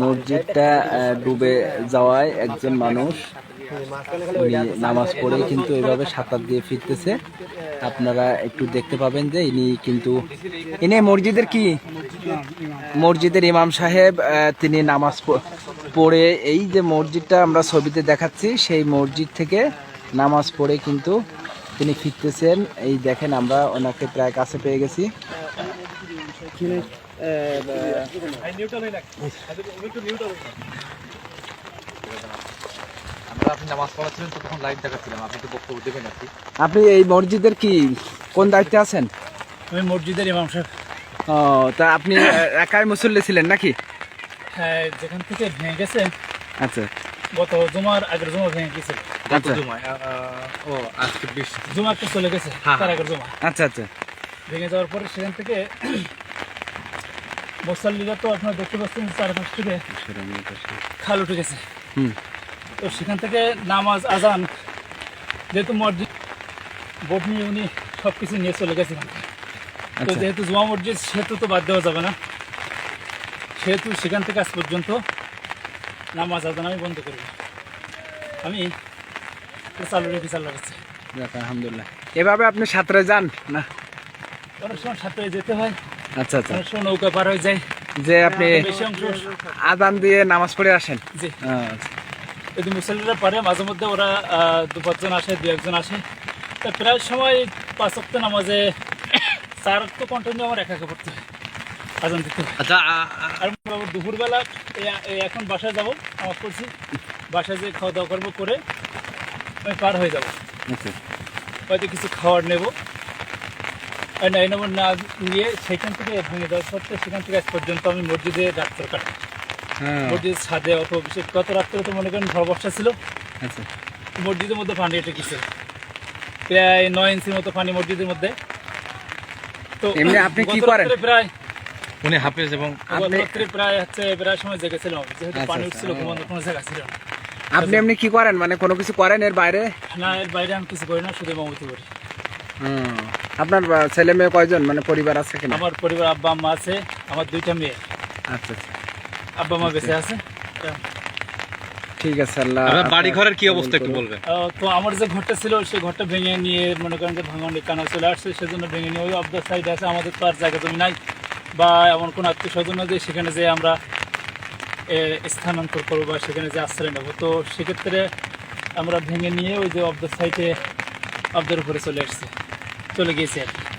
মসজিদটা ডুবে যাওয়ায় একজন মানুষ, উনি নামাজ পড়ে কিন্তু এভাবে সাঁতার দিয়ে ফিরতেছে। আপনারা একটু দেখতে পাবেন যে ইনি কিন্তু, ইনি মসজিদের কি? মসজিদের ইমাম সাহেব তিনি নামাজ পড়ে এই যে মসজিদটা আমরা ছবিতে দেখাচ্ছি, সেই মসজিদ থেকে নামাজ পড়ে কিন্তু তিনি ফিরতেছেন। এই দেখেন আমরা ওনাকে প্রায় কাছে পেয়ে গেছি। আপনি নামাজ পড়াচ্ছিলেন তো তখন লাইভ দেখাচ্ছিলাম আপনি তো বক্তব্য দেবেন আপনি এই মসজিদের কি কোন দায়িত্বে আছেন? আমি মসজিদের ইমাম সাহেব। ও তা আপনি একাই মুসল্লি ছিলেন নাকি? হ্যাঁ যেখান থেকে ভেঙে গেছে আচ্ছা। গত জুমার আগের জমা ভেঙে গেছে। গত আচ্ছা। জুমায় আহ, আহ, ও আজকে বিশ জুমা একটা চলে গেছে হ্যাঁ, তার হ্যাঁ। আগের জমা আচ্ছা আচ্ছা। ভেঙে যাওয়ার পরে সেখান থেকে মুসল্লিরা তো আপনারা দেখতে পাচ্ছেন চারপাশ থেকে খাল উঠে গেছে। তো সেখান থেকে নামাজ আজান যেহেতু মসজিদ বোর্ড নিয়ে উনি সব কিছু নিয়ে চলে গেছে তো আচ্ছা। যেহেতু জুমা মসজিদ সেহেতু তো বাদ দেওয়া যাবে না। সেহেতু সেখান থেকে আজ পর্যন্ত নামাজ আজান আমি বন্ধ করি আমি চালু রেখে চালু রাখছি আলহামদুলিল্লাহ। এভাবে আপনি সাঁতরে যান না? অনেক সময় সাঁতরে যেতে হয়। আচ্ছা আচ্ছা। নৌকা পার হয়ে যায় যে আপনি আদান দিয়ে নামাজ পড়ে আসেন। জি। আচ্ছা। যদি মুসল্লিরা পারে মাঝে মধ্যে ওরা দু পাঁচজন আসে দু একজন আসে। তা প্রায় সময় পাঁচ সপ্তাহ নামাজে চার তো কন্টিনিউ আমার একা একা পড়তে হয় আজান দিতে আচ্ছা আর দুপুরবেলা এখন বাসায় যাব নামাজ পড়ছি। বাসায় যে খাওয়া দাওয়া করব করে আমি পার হয়ে যাব। আচ্ছা। হয়তো কিছু খাবার নেব। নাই নেব না নিয়ে সেখান থেকে ভেঙে দেওয়ার সত্ত্বে সেখান থেকে আজ পর্যন্ত আমি মসজিদে ডাক্তার হ্যাঁ, মসজিদের ছাদে অত বিশেষ গত রাত্রে তো মনে করেন ঝড় বর্ষা ছিল আচ্ছা মসজিদের মধ্যে পানি এটে গেছে প্রায় নয় ইঞ্চির মতো পানি মসজিদের মধ্যে তো এমনি আপনি কি করেন? প্রায় উনি হাফেজ এবং আপনি- রাত্রে প্রায় হচ্ছে প্রায় সময় জেগেছিলাম যেহেতু পানি উঠছিল। ঘুমানোর কোনো জায়গা ছিল না আপনি এমনি কি করেন মানে কোনো কিছু করেন এর বাইরে না এর বাইরে আমি কিছু করি না শুধু মামুতি করি হুম। আপনার ছেলে মেয়ে কয়জন? মানে পরিবার আছে কিনা? আমার পরিবার আব্বা আম্মা আছে আমার দুইটা মেয়ে। আচ্ছা আচ্ছা। আব্বা মা বেঁচে আছে। ঠিক আছে আল্লাহ আপনার বাড়ি ঘরের কি অবস্থা একটু বলবেন। তো আমার যে ঘরটা ছিল সেই ঘরটা ভেঙে নিয়ে মনে করেন যে ভাঙন কানা চলে আসছে সেজন্য ভেঙে নিয়ে ওই অফ দ্য সাইড আছে আমাদের তো আর জায়গা জমি নাই। বা এমন কোনো আত্মীয় স্বজন যে সেখানে যে আমরা স্থানান্তর করব বা সেখানে যে আশ্রয় নেব। তো সেক্ষেত্রে আমরা ভেঙে নিয়ে ওই যে অফ দ্য সাইডে অফদের উপরে চলে আসছে। so like i said